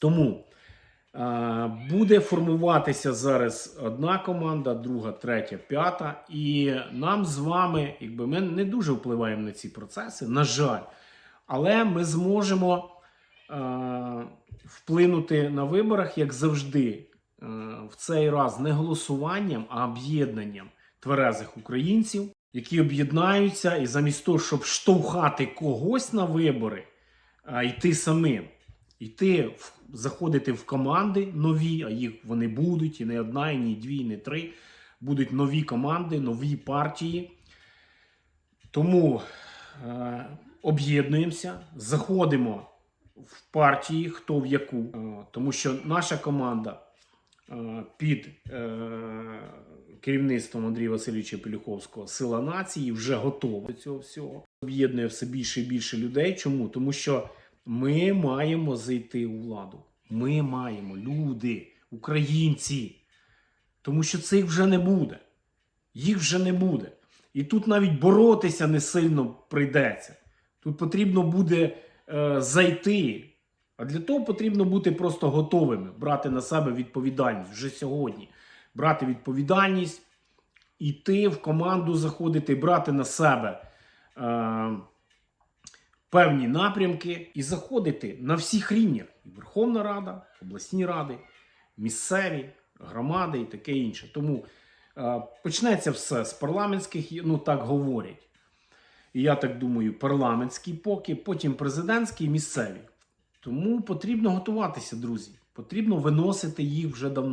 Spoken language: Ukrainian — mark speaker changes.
Speaker 1: Тому е, буде формуватися зараз одна команда, друга, третя, п'ята. І нам з вами, якби ми не дуже впливаємо на ці процеси, на жаль, але ми зможемо е, вплинути на виборах, як завжди, е, в цей раз не голосуванням, а об'єднанням тверезих українців, які об'єднаються, і замість того, щоб штовхати когось на вибори, а йти самим, йти заходити в команди нові, а їх вони будуть, і не одна, і не дві, і не три. Будуть нові команди, нові партії. Тому е, об'єднуємося, заходимо в партії, хто в яку. Е, тому що наша команда е, під е, керівництвом Андрія Васильовича Пелюховського Сила нації вже готова до цього всього. Об'єднує все більше і більше людей. Чому? Тому що ми маємо зайти у владу. Ми маємо люди, українці. Тому що цих вже не буде. Їх вже не буде. І тут навіть боротися не сильно прийдеться. Тут потрібно буде е, зайти. А для того потрібно бути просто готовими, брати на себе відповідальність вже сьогодні. Брати відповідальність, іти в команду заходити, брати на себе е, певні напрямки і заходити на всіх рівнях: і Верховна Рада, обласні ради, місцеві, громади і таке інше. Тому е, почнеться все з парламентських, ну так говорять. І я так думаю, парламентські поки, потім президентські і місцеві. Тому потрібно готуватися, друзі. Потрібно виносити їх вже давно.